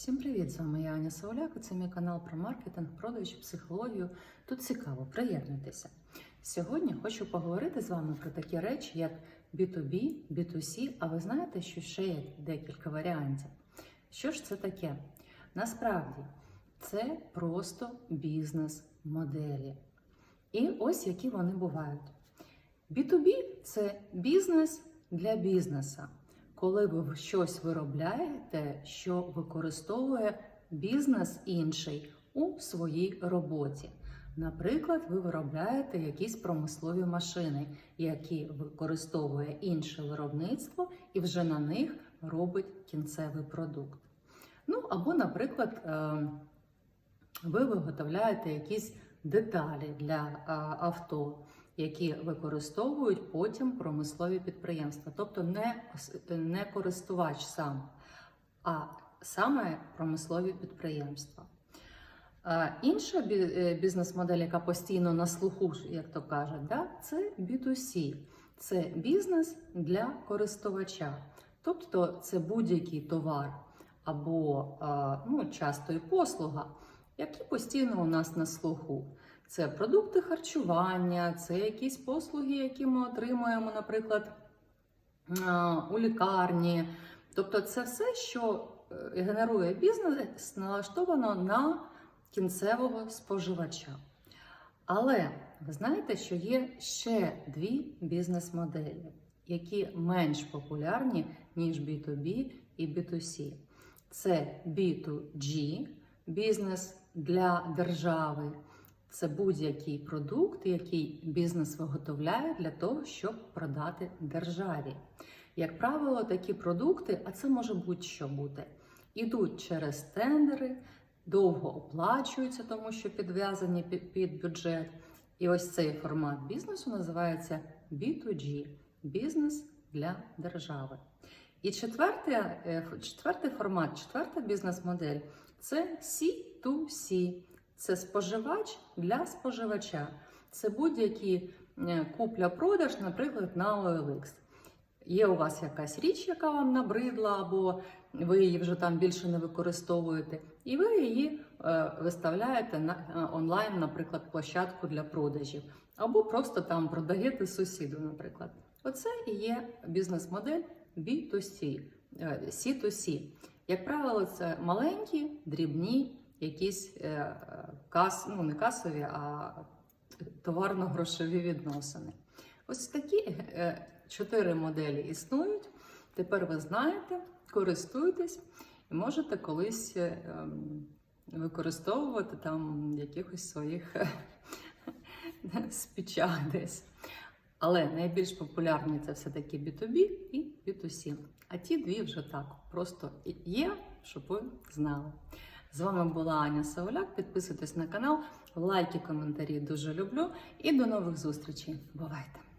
Всім привіт! З вами я Аня Сауляк. Це мій канал про маркетинг, продаж, психологію. Тут цікаво, приєднуйтеся. Сьогодні хочу поговорити з вами про такі речі, як B2B, B2C, а ви знаєте, що ще є декілька варіантів. Що ж це таке? Насправді це просто бізнес-моделі. І ось які вони бувають. B2B це бізнес для бізнеса коли ви щось виробляєте, що використовує бізнес інший у своїй роботі. Наприклад, ви виробляєте якісь промислові машини, які використовує інше виробництво, і вже на них робить кінцевий продукт. Ну або, наприклад, е, ви виготовляєте якісь деталі для авто які використовують потім промислові підприємства, тобто не, не користувач сам, а саме промислові підприємства. Інша е, бізнес-модель, яка постійно на слуху, як то кажуть, да, це B2C. Це бізнес для користувача. Тобто це будь-який товар або ну, часто і послуга, які постійно у нас на слуху. Це продукти харчування, це якісь послуги, які ми отримуємо, наприклад, у лікарні. Тобто, це все, що е, генерує бізнес, налаштовано на кінцевого споживача. Але ви знаєте, що є ще дві бізнес-моделі, які менш популярні, ніж B2B і B2C. Це B2G бізнес для держави. Це будь-який продукт, який бізнес виготовляє для того, щоб продати державі. Як правило, такі продукти, а це може будь-що бути, ідуть через тендери, довго оплачуються, тому що підв'язані під бюджет. І ось цей формат бізнесу називається B2G бізнес для держави. І четвертий, е, четвертий формат, четверта бізнес-модель це C2C це споживач для споживача. Це будь-які е, купля-продаж, наприклад, на OLX. Є у вас якась річ, яка вам набридла, або ви її вже там більше не використовуєте, і ви її е, виставляєте на е, онлайн, наприклад, площадку для продажів, або просто там продаєте сусіду, наприклад. Оце і є бізнес-модель B2C, C2C. Як правило, це маленькі, дрібні якісь е, кас, ну не касові, а товарно-грошові відносини. Ось такі е, чотири моделі існують. Тепер ви знаєте, користуйтесь і можете колись е, ем, використовувати там якихось своїх спічах десь. Але найбільш популярні це все-таки B2B і B2C. А ті дві вже так просто є, щоб ви знали. З вами була Аня Сауляк. Підписуйтесь на канал, лайки, коментарі дуже люблю. І до нових зустрічей. Бувайте!